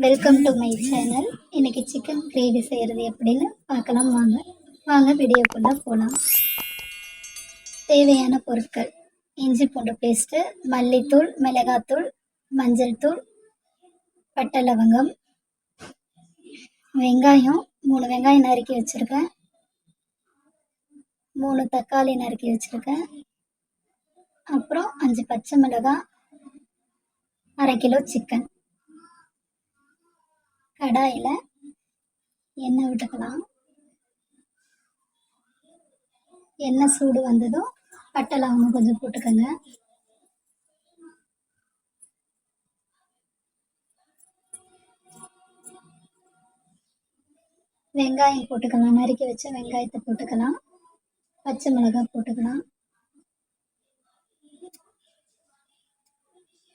Welcome to my channel இன்னைக்கு chicken gravy செய்கிறது எப்படின்னு பார்க்கலாம். வாங்க. வாங்க வீடியோக்குள்ளே போகலாம் தேவையான பொருட்கள். இஞ்சி பூண்டு பேஸ்ட்டு மல்லித்தூள் மிளகாத்தூள் மஞ்சள் தூள் பட்டை லவங்கம் வெங்காயம் மூணு வெங்காயம் நறுக்கி வச்சுருக்கேன். மூணு தக்காளி நறுக்கி வச்சுருக்கேன். அப்புறம் அஞ்சு பச்சை மிளகாய் அரை கிலோ சிக்கன் கடாயில் எண்ணெய் விட்டுக்கலாம். எண்ணெய் சூடு வந்ததும் பட்டை லவங்கம் கொஞ்சம் போட்டுக்கோங்க. வெங்காயம் போட்டுக்கலாம். நறுக்கி வச்ச வெங்காயத்தை போட்டுக்கலாம். பச்சை மிளகாய் போட்டுக்கலாம்.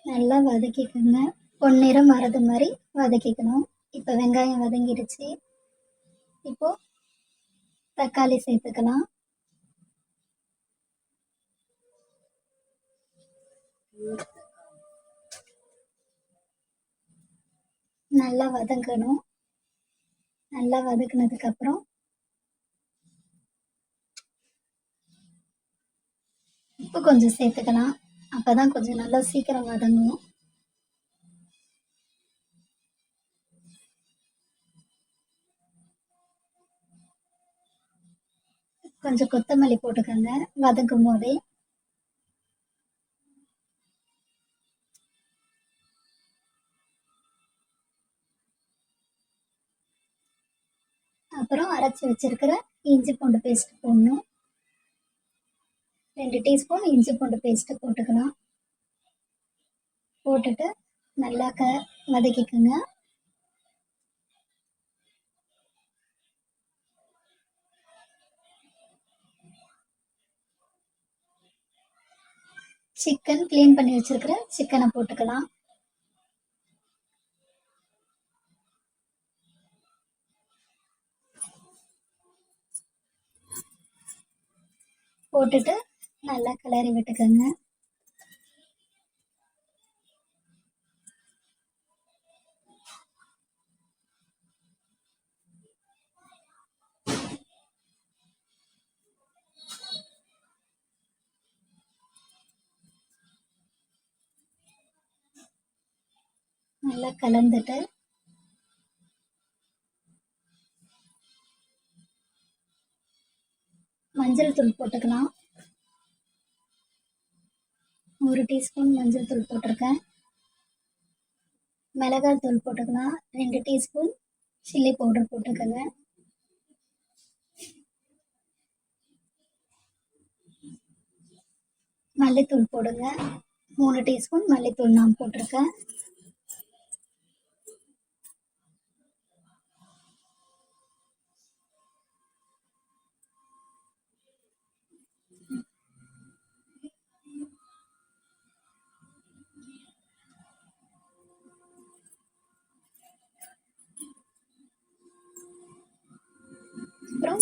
நல்லா வதக்கிக்கோங்க. பொன்னிறம் வரது மாதிரி வதக்கிக்கணும். இப்போ வெங்காயம் வதங்கிடுச்சு. இப்போ தக்காளி சேர்த்துக்கலாம். நல்லா வதங்கணும். நல்லா வதக்குனதுக்கு அப்புறம் உப்பு கொஞ்சம் சேர்த்துக்கலாம். அப்பதான் கொஞ்சம் நல்லா சீக்கிரம் வதங்கும். கொஞ்சம் கொத்தமல்லி போட்டுக்கோங்க வதக்கும் போதே. அப்புறம் அரைச்சி வச்சிருக்கிற இஞ்சி பூண்டு பேஸ்ட் போடணும். ரெண்டு டீஸ்பூன் இஞ்சி பூண்டு பேஸ்ட்டு போட்டுக்கலாம். போட்டுட்டு நல்லா க வதக்கிக்கோங்க. சிக்கன் கிளீன் பண்ணி வச்சிருக்கிற சிக்கனை போட்டுக்கலாம். போட்டுட்டு நல்லா கிளறி விட்டுக்கோங்க. நல்லா கலந்துட்டு மஞ்சள் தூள் போட்டுக்கலாம். ஒரு டீஸ்பூன் மஞ்சள் தூள் போட்டிருக்கேன். மிளகாய் தூள் போட்டுக்கலாம். ரெண்டு டீஸ்பூன் சில்லி பவுடர் போட்டுக்கோங்க. மல்லித்தூள் போடுங்க. மூணு டீஸ்பூன் மல்லித்தூள் நான் போட்டிருக்கேன்.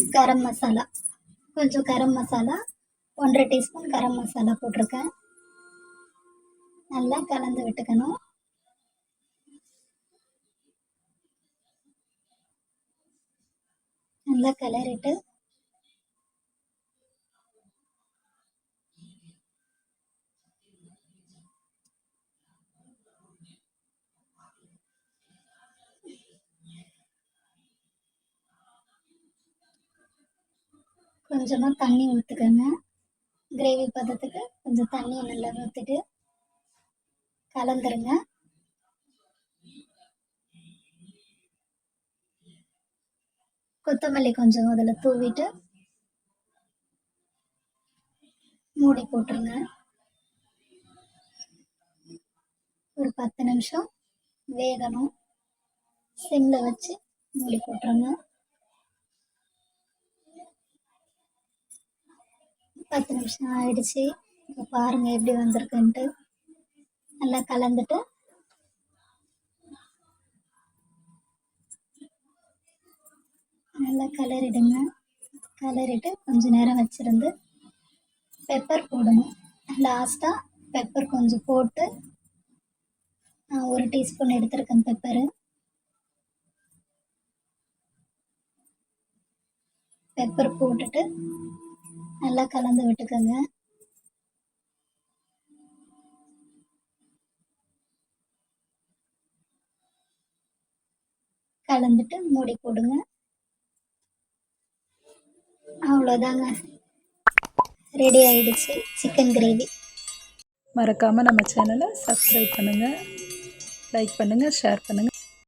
கரம் மசாலா. கொஞ்சம் கரம் மசாலா. ஒன்றரை டீஸ்பூன் கரம் மசாலா போட்டிருக்கேன். நல்லா கலந்து விட்டுக்கணும். நல்லா கிளறிட்டு கொஞ்சமாக தண்ணி ஊற்றுக்கோங்க கிரேவி பதத்துக்கு கொஞ்சம் தண்ணியை நல்லா ஊற்றிட்டு கலந்துருங்க. கொத்தமல்லி கொஞ்சம் அதில் தூவிட்டு மூடி போட்டுருங்க. ஒரு பத்து நிமிஷம் வேகணும். சிம்மில் வச்சு மூடி போட்டுருங்க. பத்து நிமிஷம் ஆயிடுச்சு. இப்போ பாருங்கள் எப்படி வந்திருக்குன்ட்டு. நல்லா கலந்துட்டு. நல்லா கலரிடுங்க. கலரிட்டு கொஞ்ச நேரம் வச்சிருந்து பெப்பர் போடணும். லாஸ்ட்டாக பெப்பர் கொஞ்சம் போட்டு ஒரு டீஸ்பூன் எடுத்திருக்கேன் பெப்பரு பெப்பர் போட்டுட்டு நல்லா கலந்து விட்டுக்கோங்க. கலந்துட்டு மூடி போடுங்க. அவ்வளோதாங்க. ரெடி ஆயிடுச்சு சிக்கன் கிரேவி. மறக்காமல் நம்ம சேனலை சப்ஸ்கிரைப் பண்ணுங்கள் லைக் பண்ணுங்கள் ஷேர் பண்ணுங்கள்